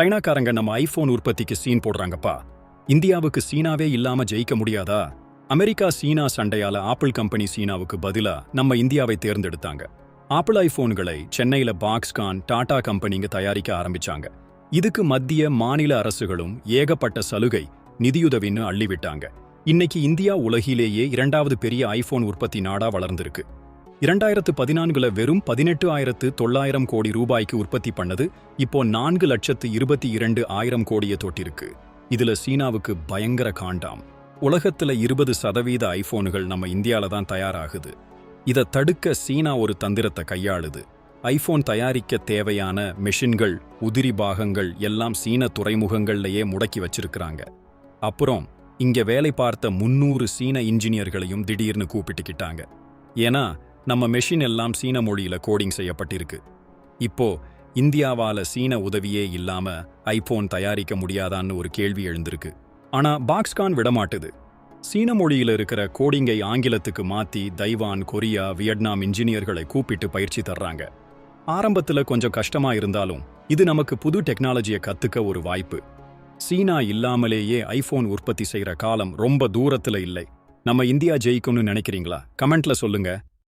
சைனாக்காரங்க நம்ம ஐபோன் உற்பத்திக்கு சீன் போடுறாங்கப்பா. இந்தியாவுக்கு சீனாவே இல்லாம ஜெயிக்க முடியாதா? அமெரிக்கா சீனா சண்டையால ஆப்பிள் கம்பெனி சீனாவுக்கு பதிலா நம்ம இந்தியாவை தேர்ந்தெடுத்தாங்க. ஆப்பிள் ஐபோன்களை சென்னையில பாக்ஸ்கான் டாடா கம்பெனிங்க தயாரிக்க ஆரம்பிச்சாங்க. இதுக்கு மத்திய மாநில அரசுகளும் ஏகப்பட்ட சலுகை நிதியுதவின்னு அள்ளிவிட்டாங்க. இன்னைக்கு இந்தியா உலகிலேயே இரண்டாவது பெரிய ஐபோன் உற்பத்தி நாடா வளர்ந்திருக்கு. இரண்டாயிரத்து பதினான்குல வெறும் பதினெட்டு ஆயிரத்து தொள்ளாயிரம் கோடி ரூபாய்க்கு உற்பத்தி பண்ணது இப்போ நான்கு லட்சத்து இருபத்தி இரண்டு ஆயிரம் கோடியை தொட்டிருக்கு. இதுல சீனாவுக்கு பயங்கர காண்டாம். உலகத்துல இருபது சதவீத ஐபோனுகள் நம்ம இந்தியால தான் தயாராகுது. இதை தடுக்க சீனா ஒரு தந்திரத்தை கையாளுது. ஐபோன் தயாரிக்க தேவையான மெஷின்கள் உதிரி பாகங்கள் எல்லாம் சீன துறைமுகங்கள்லயே முடக்கி வச்சிருக்கிறாங்க. அப்புறம் இங்க வேலை பார்த்த முன்னூறு சீன இன்ஜினியர்களையும் திடீர்னு கூப்பிட்டுக்கிட்டாங்க. ஏன்னா நம்ம மெஷின் எல்லாம் சீன மொழியில கோடிங் செய்யப்பட்டிருக்கு. இப்போ இந்தியாவால சீன உதவியே இல்லாம ஐபோன் தயாரிக்க முடியாதான்னு ஒரு கேள்வி எழுந்திருக்கு. ஆனா பாக்ஸ்கான் விடமாட்டுது. சீன மொழியில இருக்கிற கோடிங்கை ஆங்கிலத்துக்கு மாத்தி தைவான் கொரியா வியட்நாம் இன்ஜினியர்களை கூப்பிட்டு பயிற்சி தர்றாங்க. ஆரம்பத்துல கொஞ்சம் கஷ்டமா இருந்தாலும் இது நமக்கு புது டெக்னாலஜியை கத்துக்க ஒரு வாய்ப்பு. சீனா இல்லாமலேயே ஐபோன் உற்பத்தி செய்கிற காலம் ரொம்ப தூரத்துல இல்லை. நம்ம இந்தியா ஜெயிக்கும்னு நினைக்கிறீங்களா? கமெண்ட்ல சொல்லுங்க.